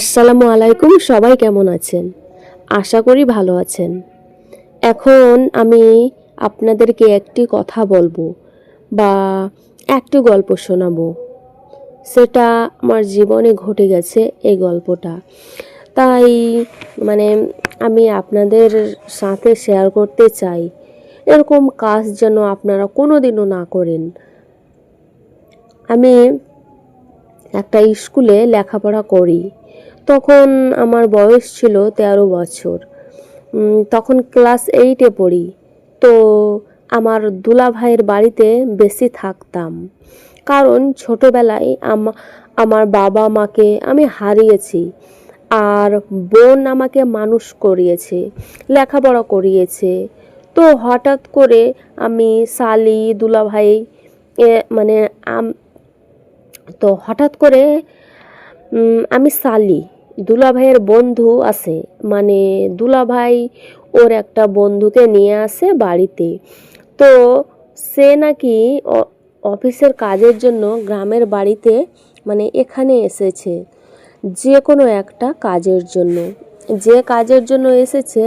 আসসালামু আলাইকুম, সবাই কেমন আছেন? আশা করি ভালো আছেন। এখন আমি আপনাদেরকে একটি কথা বলব বা একটি গল্প শোনাবো। সেটা আমার জীবনে ঘটে গেছে এই গল্পটা। তাই মানে আমি আপনাদের সাথে শেয়ার করতে চাই। এরকম কাজ যেন আপনারা কোনো দিনও না করেন। আমি একটা স্কুলে লেখাপড়া করি। তখন আমার বয়স ছিল তেরো বছর। তখন ক্লাস এইটে পড়ি। তো আমার দুলা ভাইয়ের বাড়িতে বেশি থাকতাম। কারণ ছোটোবেলায় আমা, আমার বাবা মাকে আমি হারিয়েছি। আর বোন আমাকে মানুষ করিয়েছে, লেখাপড়া করিয়েছে। তো হঠাৎ করে আমি শালি, দুলাভাই মানে তো হঠাৎ করে আমি সালি দুলাভাইয়ের বন্ধু আছে। মানে দুলাভাই ওর একটা বন্ধুকে নিয়ে আসে বাড়িতে। তো সে নাকি অফিসের কাজের জন্য গ্রামের বাড়িতে মানে এখানে এসেছে। যে কোনো একটা কাজের জন্য। যে কাজের জন্য এসেছে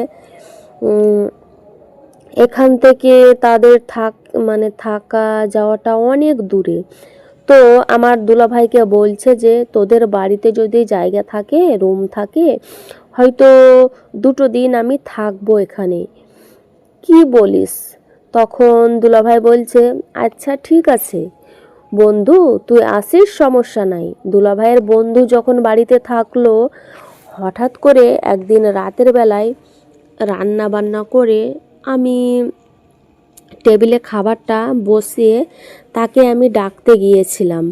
এখান থেকে তাদের থাক মানে থাকা যাওয়াটা অনেক দূরে। তো আমার দুলাভাইকে বলছে যে, তোদের বাড়িতে যদি জায়গা থাকে রুম থাকে, হয়তো দুটো দিন আমি থাকব এখানে। কি বলিস? তখন দুলাভাই বলছে আচ্ছা ঠিক আছে। বন্ধু, তুই আসিস, সমস্যা নাই। দুলাভাইয়ের বন্ধু যখন বাড়িতে থাকল, হঠাৎ করে একদিন রাতের বেলায় রান্না বান্না করে আমি টেবিলে খাবারটা বসিয়ে তাকে আমি ডাকতে গিয়েছিলাম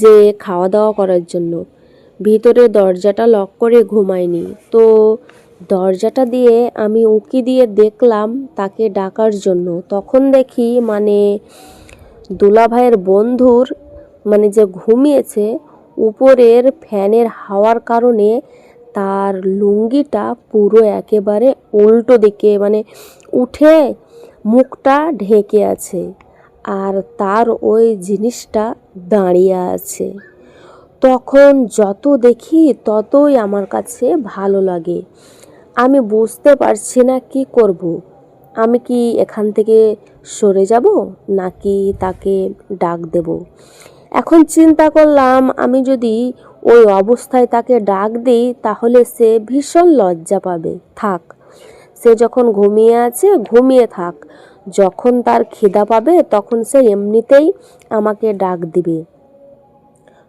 যে খাওয়া দাওয়া করার জন্য। ভিতরে দরজাটা লক করে ঘুমায়নি। তো দরজাটা দিয়ে আমি উঁকি দিয়ে দেখলাম তাকে ডাকার জন্য। তখন দেখি মানে দুলাভাইয়ের বন্ধুর মানে যে ঘুমিয়েছে, উপরের ফ্যানের হাওয়ার কারণে তার লুঙ্গিটা পুরো একেবারে উল্টো দিকে মানে উঠে মুখটা ঢেকে আছে আর তার ওই জিনিসটা দাঁড়িয়ে আছে। তখন যত দেখি ততই আমার কাছে ভালো লাগে। আমি বুঝতে পারছি না কি করব। আমি কি এখান থেকে সরে যাব নাকি তাকে ডাক দেব? এখন চিন্তা করলাম আমি যদি ওই অবস্থায় তাকে ডাক দিই তাহলে সে ভীষণ লজ্জা পাবে। থাক সে যখন ঘুমিয়ে আছে, ঘুমিয়ে থাক। যখন তার খিদা পাবে, তখন সে এমনিতেই আমাকে ডাক দিবে।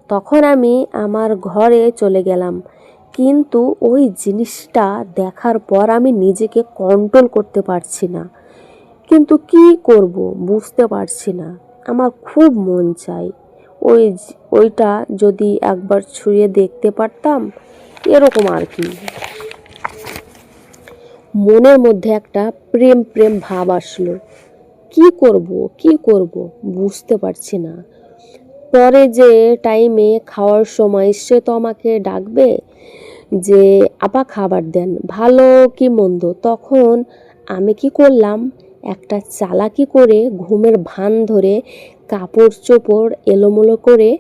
তখন আমি আমার ঘরে চলে গেলাম। কিন্তু ওই জিনিসটা দেখার পর আমি নিজেকে কন্ট্রোল করতে পারছি না। কিন্তু কি করব বুঝতে পারছি না। আমার খুব মন চাই ওই ওইটা যদি একবার ছুঁয়ে দেখতে পারতাম, এরকম আর কি। মনের মধ্যে একটা প্রেম প্রেম ভাব আসলো। কি করব কি করব বুঝতে পারছি না। পরে যে টাইমে খাওয়ার সময় সে তো আমাকে ডাকবে যে, আপা খাবার দেন, ভালো কি মন্দ? তখন আমি কি করলাম? একটা চালাকি করে ঘুমের ভান ধরে কাপড় চোপড় এলোমেলো করে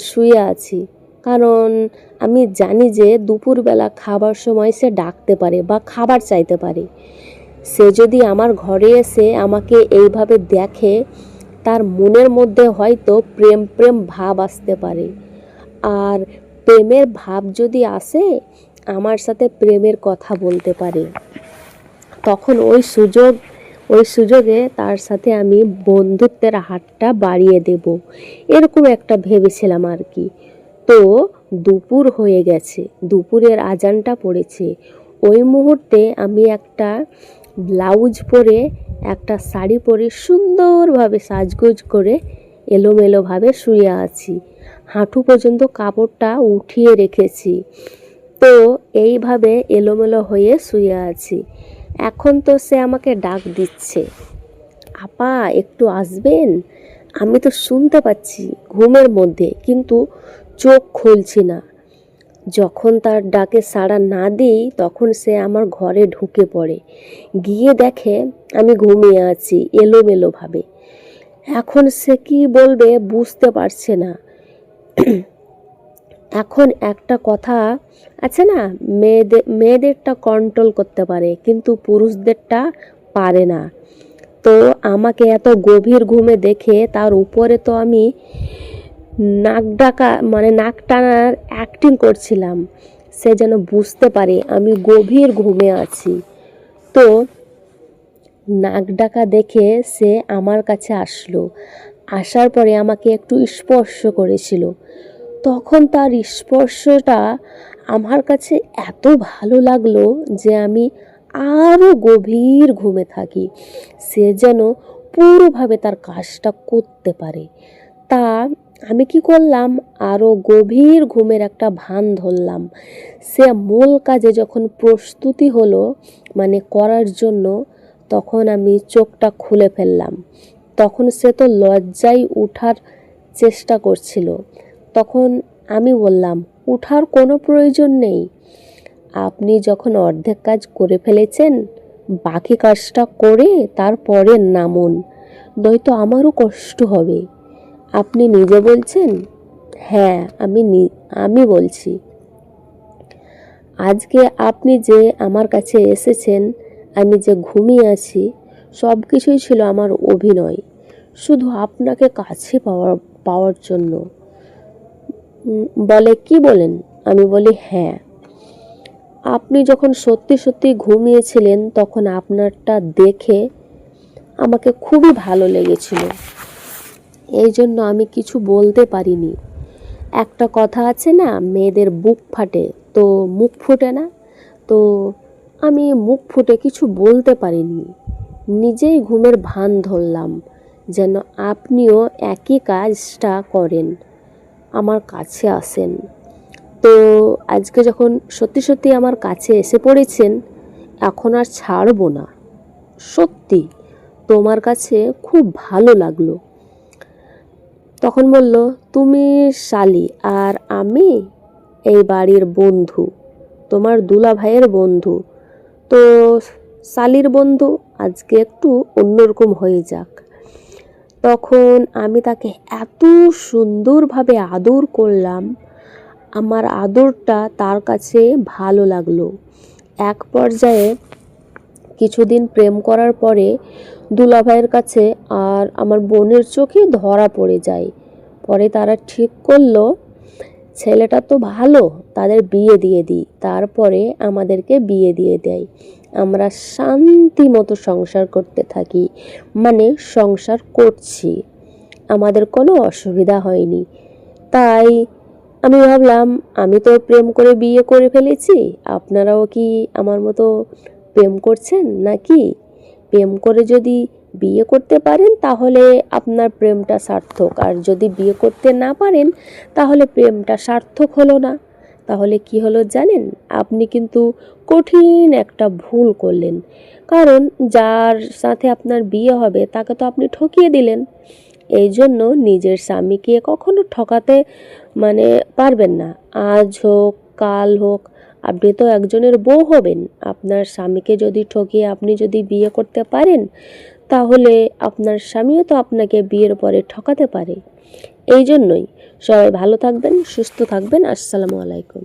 শুয়ে আছি। কারণ আমি জানি যে দুপুরবেলা খাবার সময় সে ডাকতে পারে বা খাবার চাইতে পারে। সে যদি আমার ঘরে এসে আমাকে এইভাবে দেখে, তার মনের মধ্যে হয়তো প্রেম প্রেম ভাব আসতে পারে। আর প্রেমের ভাব যদি আসে, আমার সাথে প্রেমের কথা বলতে পারে। তখন ওই সুযোগ, ওই সুযোগে তার সাথে আমি বন্ধুত্বের হাতটা বাড়িয়ে দেব। এরকম একটা ভেবেছিলাম আর কি। তো দুপুর হয়ে গেছে, দুপুরের আজানটা পড়েছে। ওই মুহূর্তে আমি একটা ব্লাউজ পরে, একটা শাড়ি পরে সুন্দরভাবে সাজগোজ করে এলোমেলোভাবে শুয়ে আছি। হাঁটু পর্যন্ত কাপড়টা উঠিয়ে রেখেছি। তো এইভাবে এলোমেলো হয়ে শুয়ে আছি। এখন তো সে আমাকে ডাক দিচ্ছে, আপা, একটু আসবেন? আমি তো শুনতে পাচ্ছি ঘুমের মধ্যে, কিন্তু চোখ খুলছি না। যখন তার ডাকে সাড়া না দিই, তখন সে আমার ঘরে ঢুকে পড়ে। গিয়ে দেখে আমি ঘুমিয়ে আছি এলোমেলোভাবে। এখন সে কি বলবে বুঝতে পারছে না। এখন একটা কথা আছে না মেয়েদের মেয়েদেরটা কন্ট্রোল করতে পারে, কিন্তু পুরুষদেরটা পারে না। তো আমাকে এত গভীর ঘুমে দেখে তার উপরে তো আমি নাক ডাকা মানে নাক টানার অ্যাক্টিং করছিলাম। সে যেন বুঝতে পারে আমি গভীর ঘুমে আছি। তো নাক ডাকা দেখে সে আমার কাছে আসলো। আসার পরে আমাকে একটু স্পর্শ করেছিল। তখন তার স্পর্শটা আমার কাছে এত ভালো লাগল যে আমি আরও গভীর ঘুমে থাকি। সে যেন পুরোভাবে তার কাজটা করতে পারে। তা আমি কি করলাম? আরও গভীর ঘুমের একটা ভান ধরলাম। সে মূল কাজে যখন প্রস্তুতি হলো মানে করার জন্য, তখন আমি চোখটা খুলে ফেললাম। তখন সে তো লজ্জায় উঠার চেষ্টা করছিল। তখন আমি বললাম, উঠার কোনো প্রয়োজন নেই। আপনি যখন অর্ধেক কাজ করে ফেলেছেন, বাকি কাজটা করে তারপরে নামুন। নয়তো আমারও কষ্ট হবে। আপনি নিজে বলছেন? হ্যাঁ আমি আমি বলছি। আজকে আপনি যে আমার কাছে এসেছেন, আমি যে ঘুমিয়ে আছি, সব কিছুই ছিল আমার অভিনয়। শুধু আপনাকে কাছে পাওয়ার পাওয়ার জন্য। বলে কি বলেন? আমি বলি হ্যাঁ। আপনি যখন সত্যি সত্যি ঘুমিয়েছিলেন, তখন আপনারটা দেখে আমাকে খুবই ভালো লেগেছিল। এই জন্য আমি কিছু বলতে পারিনি। একটা কথা আছে না, মেয়েদের বুক ফাটে, তো মুখ ফুটে না? তো আমি মুখ ফুটে কিছু বলতে পারিনি। নিজেই ঘুমের ভান ধরলাম, যেন আপনিও একই কাজটা করেন, আমার কাছে আসেন। তো আজকে যখন সত্যি সত্যি আমার কাছে এসে পড়েছেন, এখন আর ছাড়বো না। সত্যি, তোমার কাছে খুব ভালো লাগল। তখন বলল, তুমি শালি আর আমি এই বাড়ির বন্ধু, তোমার দুলা ভাইয়ের বন্ধু। তো শালির বন্ধু আজকে একটু অন্যরকম হয়ে যাক। তখন আমি তাকে এত সুন্দরভাবে আদর করলাম, আমার আদরটা তার কাছে ভালো লাগল। এক পর্যায়ে কিছুদিন প্রেম করার পরে দুলাভাইয়ের কাছে আর আমার বোনের চোখে ধরা পড়ে যায়। পরে তারা ঠিক করল, ছেলেটা তো ভালো, তাদের বিয়ে দিয়ে দিই। তারপরে আমাদেরকে বিয়ে দিয়ে দেয়। আমরা শান্তি মতো সংসার করতে থাকি মানে সংসার করছি। আমাদের কোনো অসুবিধা হয়নি। তাই আমি ভাবলাম, আমি তো প্রেম করে বিয়ে করে ফেলেছি, আপনারাও কি আমার মতো প্রেম করছেন নাকি? প্রেম করে যদি বিয়ে করতে পারেন, তাহলে আপনার প্রেমটা সার্থক। আর যদি বিয়ে করতে না পারেন, তাহলে প্রেমটা সার্থক হলো না। তাহলে কি হলো জানেন? আপনি কিন্তু কঠিন একটা ভুল করলেন। কারণ যার সাথে আপনার বিয়ে হবে, তাকে তো আপনি ঠকিয়ে দিলেন। এই জন্য নিজের স্বামীকে কখনো ঠকাতে মানে পারবেন না। আজ হোক, কাল হোক আপনি তো একজনের বউ হবেন। আপনার স্বামীকে যদি ঠকিয়ে আপনি যদি বিয়ে করতে পারেন, তাহলে আপনার স্বামীও তো আপনাকে বিয়ের পরে ঠকাতে পারে। এই জন্যই সবাই ভালো থাকবেন, সুস্থ থাকবেন। আসসালামু আলাইকুম।